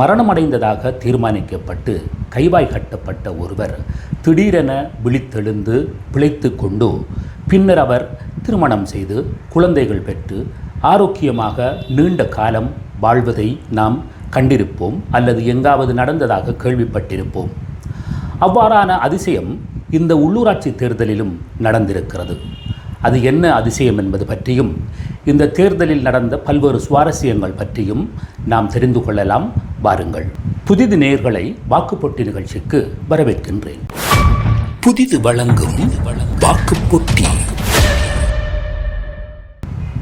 மரணமடைந்ததாக தீர்மானிக்கப்பட்டு கைவாய் கட்டப்பட்ட ஒருவர் திடீரென விழித்தெழுந்து பிழைத்து கொண்டு பின்னர் அவர் திருமணம் செய்து குழந்தைகள் பெற்று ஆரோக்கியமாக நீண்ட காலம் வாழ்வதை நாம் கண்டிருப்போம் அல்லது எங்காவது நடந்ததாக கேள்விப்பட்டிருப்போம். அவ்வாறான அதிசயம் இந்த உள்ளூராட்சி தேர்தலிலும் நடந்திருக்கிறது. அது என்ன அதிசயம் என்பது பற்றியும் இந்த தேர்தலில் நடந்த பல்வேறு சுவாரஸ்யங்கள் பற்றியும் நாம் தெரிந்து கொள்ளலாம். வாருங்கள். புதிது நேர்களை வாக்குப்பொட்டி நிகழ்ச்சிக்கு வரவேற்கின்றேன். புதிது வழங்கும் வாக்குப் பொட்டி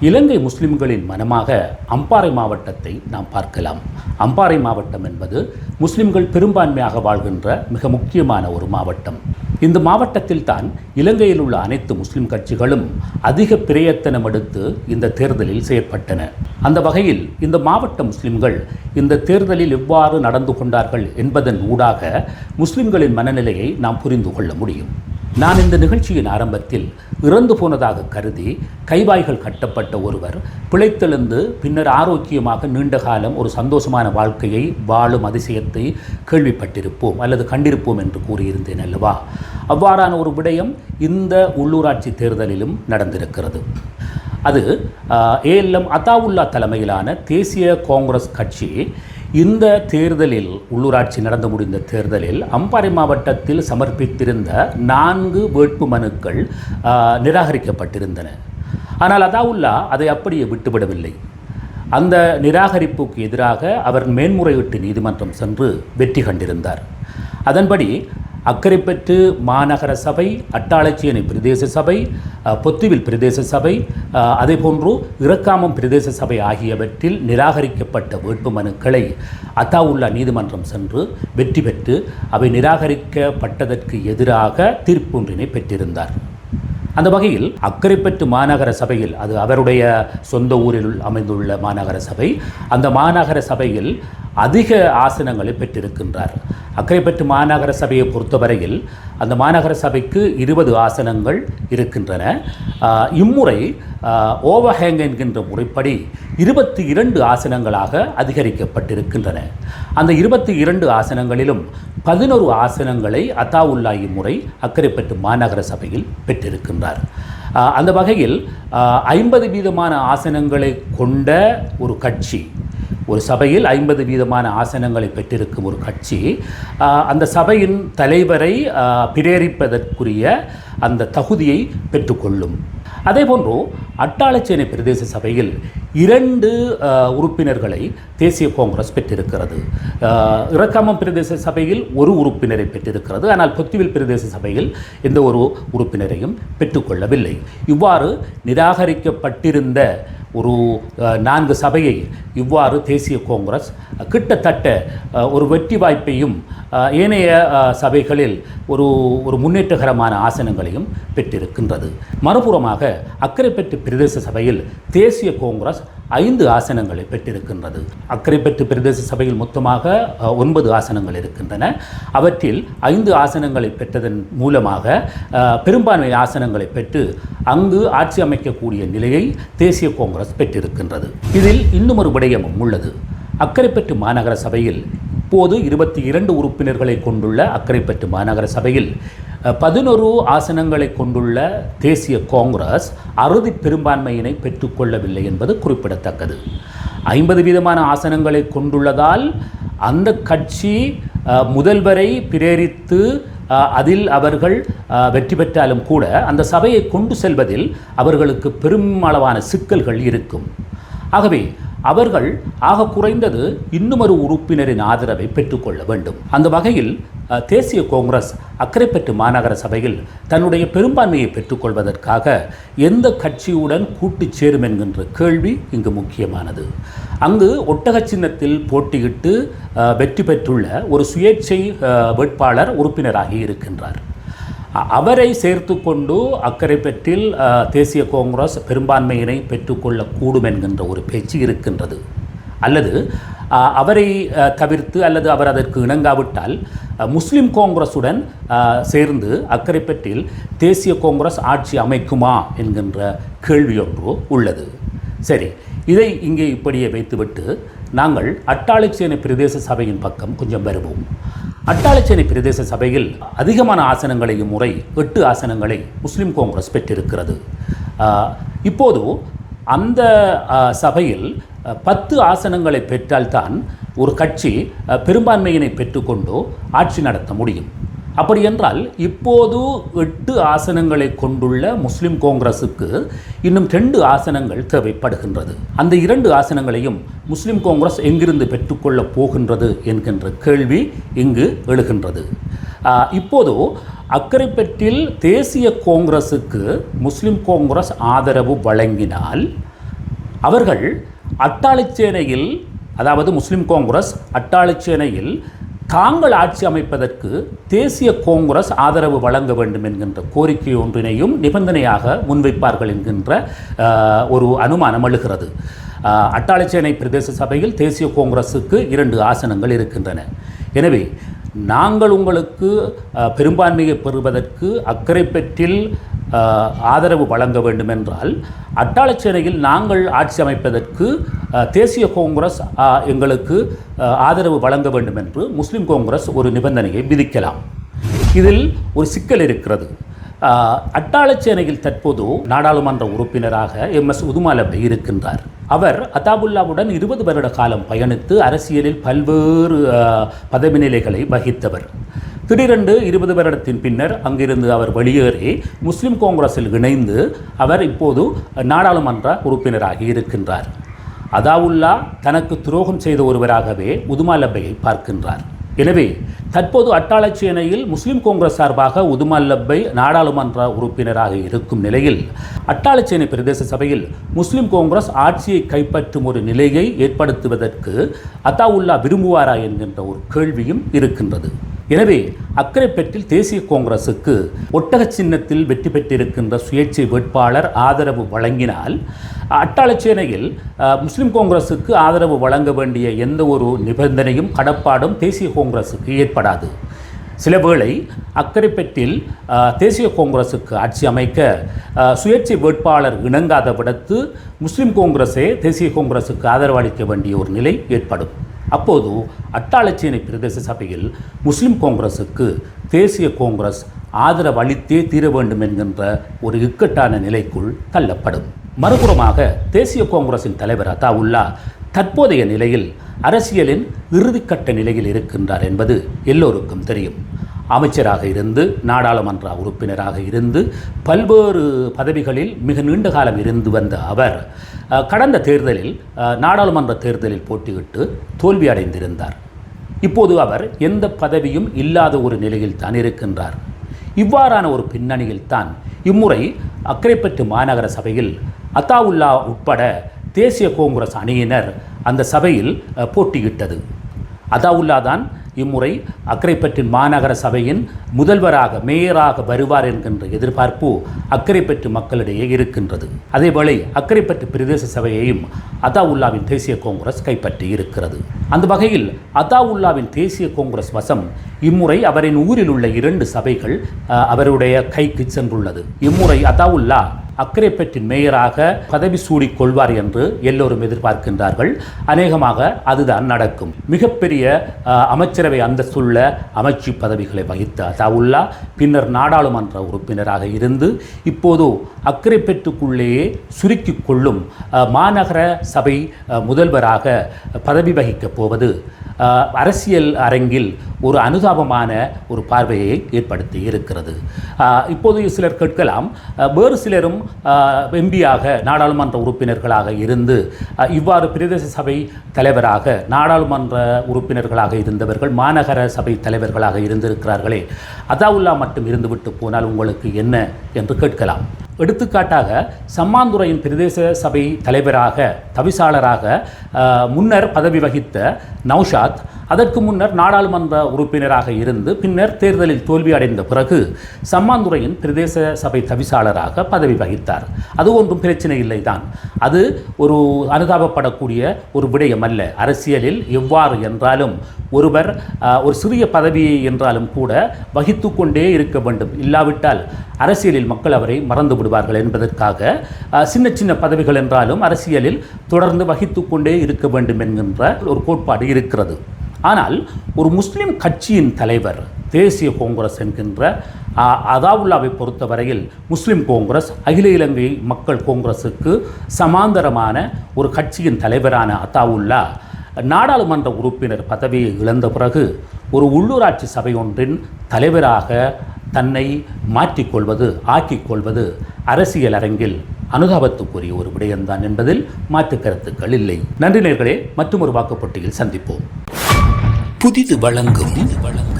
இலங்கை முஸ்லிம்களின் மனமாக அம்பாறை மாவட்டத்தை நாம் பார்க்கலாம். அம்பாறை மாவட்டம் என்பது முஸ்லிம்கள் பெரும்பான்மையாக வாழ்கின்ற மிக முக்கியமான ஒரு மாவட்டம். இந்த மாவட்டத்தில் தான் இலங்கையில் உள்ள அனைத்து முஸ்லிம் கட்சிகளும் அதிக பிரயத்தனம் எடுத்து இந்த தேர்தலில் செயற்பட்டன. அந்த வகையில் இந்த மாவட்ட முஸ்லிம்கள் இந்த தேர்தலில் எவ்வாறு நடந்து கொண்டார்கள் என்பதன் ஊடாக முஸ்லிம்களின் மனநிலையை நாம் புரிந்து கொள்ள முடியும். நான் இந்த நிகழ்ச்சியின் ஆரம்பத்தில் இறந்து போனதாக கருதி கைவாய்கள் கட்டப்பட்ட ஒருவர் பிழைத்தெழுந்து பின்னர் ஆரோக்கியமாக நீண்ட காலம் ஒரு சந்தோஷமான வாழ்க்கையை வாழும் அதிசயத்தை கேள்விப்பட்டிருப்போம் அல்லது கண்டிருப்போம் என்று கூறியிருந்தேன் அல்லவா? அவ்வாறான ஒரு விடயம் இந்த உள்ளூராட்சி தேர்தலிலும் நடந்திருக்கிறது. அது ஏஎல்எம் அத்தாவுல்லா தலைமையிலான தேசிய காங்கிரஸ் கட்சி இந்த தேர்தலில் உள்ளூராட்சி நடந்து முடிந்த தேர்தலில் அம்பாறை மாவட்டத்தில் சமர்ப்பித்திருந்த நான்கு வேட்பு மனுக்கள் நிராகரிக்கப்பட்டிருந்தன. ஆனால் அதாவுல்லா அதை அப்படியே விட்டுவிடவில்லை. அந்த நிராகரிப்புக்கு எதிராக அவர் மேன்முறையீட்டு நீதிமன்றம் சென்று வெற்றி கண்டிருந்தார். அதன்படி அக்கரைப்பற்று மாநகர சபை அட்டாளச்சியனை பிரதேச சபை பொத்துவில் பிரதேச சபை அதேபோன்று இறக்காமம் பிரதேச சபை ஆகியவற்றில் நிராகரிக்கப்பட்ட வேட்புமனுக்களை அத்தாவுல்லா நீதிமன்றம் சென்று வெற்றி பெற்று அவை நிராகரிக்கப்பட்டதற்கு எதிராக தீர்ப்பொன்றினை பெற்றிருந்தார். அந்த வகையில் அக்கரைப்பற்று மாநகர சபையில் அது அவருடைய சொந்த ஊரில் அமைந்துள்ள மாநகர சபை அந்த மாநகர சபையில் அதிக ஆசனங்களை பெற்றிருக்கின்றார். அக்கரைப்பற்று மாநகர சபையை பொறுத்தவரையில் அந்த மாநகர சபைக்கு இருபது ஆசனங்கள் இருக்கின்றன. இம்முறை ஓவஹேங் என்கின்ற முறைப்படி இருபத்தி இரண்டு ஆசனங்களாக அதிகரிக்கப்பட்டிருக்கின்றன. அந்த இருபத்தி இரண்டு ஆசனங்களிலும் பதினொரு ஆசனங்களை அத்தாவுல்லா இம்முறை அக்கரைப்பற்று மாநகர சபையில் பெற்றிருக்கின்றார். அந்த வகையில் ஐம்பது வீதமான ஆசனங்களை கொண்ட ஒரு கட்சி ஒரு சபையில் ஐம்பது வீதமான ஆசனங்களை பெற்றிருக்கும் ஒரு கட்சி அந்த சபையின் தலைவரை பிரேரிப்பதற்குரிய அந்த தகுதியை பெற்றுக்கொள்ளும். அதேபோன்று அட்டாளச்சேனை பிரதேச சபையில் இரண்டு உறுப்பினர்களை தேசிய காங்கிரஸ் பெற்றிருக்கிறது. இறக்காமம் பிரதேச சபையில் ஒரு உறுப்பினரை பெற்றிருக்கிறது. ஆனால் பொத்திவில் பிரதேச சபையில் எந்த ஒரு உறுப்பினரையும் பெற்றுக்கொள்ளவில்லை. இவ்வாறு நிராகரிக்கப்பட்டிருந்த ஒரு நான்கு சபையை இவ்வாறு தேசிய காங்கிரஸ் கிட்டத்தட்ட ஒரு வெற்றி வாய்ப்பையும் ஏனைய சபைகளில் ஒரு ஒரு முன்னேற்றகரமான ஆசனங்களையும் பெற்றிருக்கின்றது. மறுபுறமாக அக்கரைப்பட்டு பிரதேச சபையில் தேசிய காங்கிரஸ் ஐந்து ஆசனங்களை பெற்றிருக்கின்றது. அக்கரைப்பற்று பிரதேச சபையில் மொத்தமாக ஒன்பது ஆசனங்கள் இருக்கின்றன. அவற்றில் ஐந்து ஆசனங்களை பெற்றதன் மூலமாக பெரும்பான்மை ஆசனங்களை பெற்று அங்கு ஆட்சி அமைக்கக்கூடிய நிலையை தேசிய காங்கிரஸ் பெற்றிருக்கின்றது. இதில் இன்னும் ஒரு விடயமும் உள்ளது. அக்கரைப்பற்று மாநகர சபையில் இப்போது இருபத்தி இரண்டு உறுப்பினர்களை கொண்டுள்ள அக்கரைப்பற்று மாநகர சபையில் பதினொரு ஆசனங்களை கொண்டுள்ள தேசிய காங்கிரஸ் அறுதி பெரும்பான்மையினை பெற்றுக்கொள்ளவில்லை என்பது குறிப்பிடத்தக்கது. ஐம்பது வீதமான ஆசனங்களை கொண்டுள்ளதால் அந்த கட்சி முதல்வரை பிரேரித்து அதில் அவர்கள் வெற்றி பெற்றாலும் கூட அந்த சபையை கொண்டு செல்வதில் அவர்களுக்கு பெருமளவான சிக்கல்கள் இருக்கும். ஆகவே அவர்கள் ஆக குறைந்தது இன்னுமொரு உறுப்பினரின் ஆதரவை பெற்றுக்கொள்ள வேண்டும். அந்த வகையில் தேசிய காங்கிரஸ் அக்கரைப்பற்று மாநகர சபையில் தன்னுடைய பெரும்பான்மையை பெற்றுக்கொள்வதற்காக எந்த கட்சியுடன் கூட்டு சேரும் என்கின்ற கேள்வி இங்கு முக்கியமானது. அங்கு ஒட்டக சின்னத்தில் போட்டியிட்டு வெற்றி பெற்றுள்ள ஒரு சுயேட்சை வேட்பாளர் உறுப்பினராகி இருக்கின்றார். அவரை சேர்த்து கொண்டு அக்கரைப்பற்றில் தேசிய காங்கிரஸ் பெரும்பான்மையினை பெற்றுக்கொள்ளக்கூடும் என்கின்ற ஒரு பேச்சு இருக்கின்றது. அல்லது அவரை தவிர்த்து அல்லது அவர் அதற்கு இணங்காவிட்டால் முஸ்லீம் முஸ்லிம் காங்கிரஸுடன் சேர்ந்து அக்கரைப்பற்றில் தேசிய காங்கிரஸ் ஆட்சி அமைக்குமா என்கின்ற கேள்வி ஒன்று உள்ளது. சரி இதை இங்கே இப்படியே வைத்துவிட்டு நாங்கள் அட்டாளிச்சேனை பிரதேச சபையின் பக்கம் கொஞ்சம் வருவோம். அட்டாளைச்சேனை பிரதேச சபையில் அதிகமான ஆசனங்களையும் முறை எட்டு ஆசனங்களை முஸ்லிம் காங்கிரஸ் பெற்றிருக்கிறது. இப்போது அந்த சபையில் பத்து ஆசனங்களை பெற்றால்தான் ஒரு கட்சி பெரும்பான்மையினை பெற்றுக்கொண்டு ஆட்சி நடத்த முடியும். அப்படி என்றால் இப்போது எட்டு ஆசனங்களை கொண்டுள்ள முஸ்லிம் காங்கிரஸுக்கு இன்னும் ரெண்டு ஆசனங்கள் தேவைப்படுகின்றது. அந்த இரண்டு ஆசனங்களையும் முஸ்லிம் காங்கிரஸ் எங்கிருந்து பெற்றுக்கொள்ளப் போகின்றது என்கின்ற கேள்வி இங்கு எழுகின்றது. இப்போது அக்கரைப்பற்றில் தேசிய காங்கிரஸுக்கு முஸ்லிம் காங்கிரஸ் ஆதரவு வழங்கினால் அவர்கள் அட்டாளிச்சேனையில் அதாவது முஸ்லிம் காங்கிரஸ் அட்டாளிச்சேனையில் தாங்கள் ஆட்சி அமைப்பதற்கு தேசிய காங்கிரஸ் ஆதரவு வழங்க வேண்டும் என்கின்ற கோரிக்கை ஒன்றினையும் நிபந்தனையாக முன்வைப்பார்கள் என்கின்ற ஒரு அனுமானம் எழுகிறது. அட்டாளச்சேனை பிரதேச சபையில் தேசிய காங்கிரஸுக்கு இரண்டு ஆசனங்கள் இருக்கின்றன. எனவே நாங்கள் உங்களுக்கு பெரும்பான்மையை பெறுவதற்கு அக்கறைப்பற்றில் ஆதரவு வழங்க வேண்டும் என்றால் அட்டாளச்சேனையில் நாங்கள் ஆட்சி அமைப்பதற்கு தேசிய காங்கிரஸ் எங்களுக்கு ஆதரவு வழங்க வேண்டும் என்று முஸ்லீம் காங்கிரஸ் ஒரு நிபந்தனையை விதிக்கலாம். இதில் ஒரு சிக்கல் இருக்கிறது. அட்டாளச்சேனையில் தற்போது நாடாளுமன்ற உறுப்பினராக எம். எஸ். உதுமாலபை இருக்கின்றார். அவர் அதாபுல்லாவுடன் இருபது வருட காலம் பயணித்து அரசியலில் பல்வேறு பதவி நிலைகளை வகித்தவர். திடீரென்று இருபது வருடத்தின் பின்னர் அங்கிருந்து அவர் வெளியேறி முஸ்லிம் காங்கிரஸில் இணைந்து அவர் இப்போது நாடாளுமன்ற உறுப்பினராகி இருக்கின்றார். அதாவுல்லா தனக்கு துரோகம் செய்த ஒருவராகவே உதுமாலப்பையை பார்க்கின்றார். எனவே தற்போது அட்டாளச்சேனையில் முஸ்லிம் காங்கிரஸ் சார்பாக உதுமால்லப்பை நாடாளுமன்ற உறுப்பினராக இருக்கும் நிலையில் அட்டாளச்சேனை பிரதேச சபையில் முஸ்லிம் காங்கிரஸ் ஆட்சியை கைப்பற்றும் ஒரு நிலையை ஏற்படுத்துவதற்கு அத்தாவுல்லா விரும்புவாரா என்கின்ற ஒரு கேள்வியும் இருக்கின்றது. எனவே அக்கரைப்பேட்டில் தேசிய காங்கிரசுக்கு ஒட்டக சின்னத்தில் வெற்றி பெற்றிருக்கின்ற சுயேட்சை வேட்பாளர் ஆதரவு வழங்கினால் அட்டாளச்சேனையில் முஸ்லிம் காங்கிரசுக்கு ஆதரவு வழங்க வேண்டிய எந்த ஒரு நிபந்தனையும் கடப்பாடும் தேசிய காங்கிரசுக்கு ஏற்படாது. சில வேளை அக்கரைப்பற்றில் தேசிய காங்கிரசுக்கு ஆட்சி அமைக்க சுயேட்சை வேட்பாளர் இணங்காத விடத்து முஸ்லிம் காங்கிரஸே தேசிய காங்கிரசுக்கு ஆதரவளிக்க வேண்டிய ஒரு நிலை ஏற்படும். அப்போது அட்டாளச்சேனை பிரதேச சபையில் முஸ்லிம் காங்கிரஸுக்கு தேசிய காங்கிரஸ் ஆதரவு அளித்தே தீர வேண்டும் என்கின்ற ஒரு இக்கட்டான நிலைக்குள் தள்ளப்படும். மறுபுறமாக தேசிய காங்கிரசின் தலைவர் அதாவுல்லா தற்போதைய நிலையில் அரசியலின் இறுதிக்கட்ட நிலையில் இருக்கின்றார் என்பது எல்லோருக்கும் தெரியும். அமைச்சராக இருந்து நாடாளுமன்ற உறுப்பினராக இருந்து பல்வேறு பதவிகளில் மிக நீண்ட காலம் இருந்து வந்த அவர் கடந்த தேர்தலில் நாடாளுமன்ற தேர்தலில் போட்டியிட்டு தோல்வி அடைந்திருந்தார். இப்போது அவர் எந்த பதவியும் இல்லாத ஒரு நிலையில் தான் இருக்கின்றார். இவ்வாறான ஒரு பின்னணியில் தான் இம்முறை அக்கரைப்பற்று மாநகர சபையில் அத்தாவுல்லா உட்பட தேசிய காங்கிரஸ் அணியினர் அந்த சபையில் போட்டியிட்டது. அதாவுல்லா தான் இம்முறை அக்கரைப்பற்றின் மாநகர சபையின் முதல்வராக மேயராக வருவார் என்கின்ற எதிர்பார்ப்பு அக்கரைப்பற்று மக்களிடையே இருக்கின்றது. அதேவேளை அக்கரைப்பற்று பிரதேச சபையையும் அதாவுல்லாவின் தேசிய காங்கிரஸ் கைப்பற்றி இருக்கிறது. அந்த வகையில் அதாவுல்லாவின் தேசிய காங்கிரஸ் வசம் இம்முறை அவரின் ஊரில் உள்ள இரண்டு சபைகள் அவருடைய கைக்கு சென்றுள்ளது. இம்முறை அதாவுல்லா அக்கரைப்பற்றின் மேயராக பதவி சூடிக் கொள்வார் என்று எல்லோரும் எதிர்பார்க்கின்றார்கள். அநேகமாக அதுதான் நடக்கும். மிகப்பெரிய அமைச்சரவை அந்தஸ்துள்ள அமைச்சு பதவிகளை வகித்த அதாவுல்லா பின்னர் நாடாளுமன்ற உறுப்பினராக இருந்து இப்போது அக்கரைப்பற்றுக்குள்ளேயே சுருக்கிக் கொள்ளும் மாநகர சபை முதல்வராக பதவி வகிக்கப் போவது அரசியல் அரங்கில் ஒரு அனுதாபமான ஒரு பார்வையை ஏற்படுத்தி இருக்கிறது. இப்போது சிலர் கேட்கலாம் வேறு சிலரும் எம்பியாக நாடாளுமன்ற உறுப்பினர்களாக இருந்து இவ்வாறு பிரதேச சபை தலைவராக நாடாளுமன்ற உறுப்பினர்களாக இருந்தவர்கள் மாநகர சபை தலைவர்களாக இருந்திருக்கிறார்களே அதாவுல்லா மட்டும் இருந்துவிட்டு போனால் உங்களுக்கு என்ன என்று கேட்கலாம். எடுத்துக்காட்டாக சம்மாந்துறையின் பிரதேச சபை தலைவராக தவிசாளராக முன்னர் பதவி வகித்த நௌஷாத் அதற்கு முன்னர் நாடாளுமன்ற உறுப்பினராக இருந்து பின்னர் தேர்தலில் தோல்வி அடைந்த பிறகு சம்மாந்துறையின் பிரதேச சபை தவிசாளராக பதவி வகித்தார். அது ஒன்றும் பிரச்சனை இல்லை தான் அது ஒரு அனுதாபப்படக்கூடிய ஒரு விடயம் அல்ல. அரசியலில் எவ்வாறு என்றாலும் ஒருவர் ஒரு சிறிய பதவியை என்றாலும் கூட வகித்து கொண்டே இருக்க வேண்டும். இல்லாவிட்டால் அரசியலில் மக்கள் அவரை மறந்து விடுவார்கள் என்பதற்காக சின்ன சின்ன பதவிகள் என்றாலும் அரசியலில் தொடர்ந்து வகித்து கொண்டே இருக்க வேண்டும் என்கின்ற ஒரு கோட்பாடு இருக்கிறது. ஆனால் ஒரு முஸ்லீம் கட்சியின் தலைவர் தேசிய காங்கிரஸ் என்கின்ற அதாவுல்லாவை பொறுத்தவரையில் முஸ்லீம் காங்கிரஸ் அகில இலங்கை மக்கள் காங்கிரஸுக்கு சமாந்தரமான ஒரு கட்சியின் தலைவரான அதாவுல்லா நாடாளுமன்ற உறுப்பினர் பதவியை இழந்த பிறகு ஒரு உள்ளூராட்சி சபை ஒன்றின் தலைவராக தன்னை மாற்றிக்கொள்வது ஆக்கிக்கொள்வது அரசியல் அரங்கில் அனுதாபத்துக்குரிய ஒரு விடயம்தான் என்பதில் மாற்று கருத்துக்கள் இல்லை. நன்றி நேர்களே மற்றும் ஒரு வாக்குப்பட்டியில் சந்திப்போம். புதிது வழங்கும்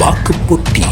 வாக்குப்பொட்டி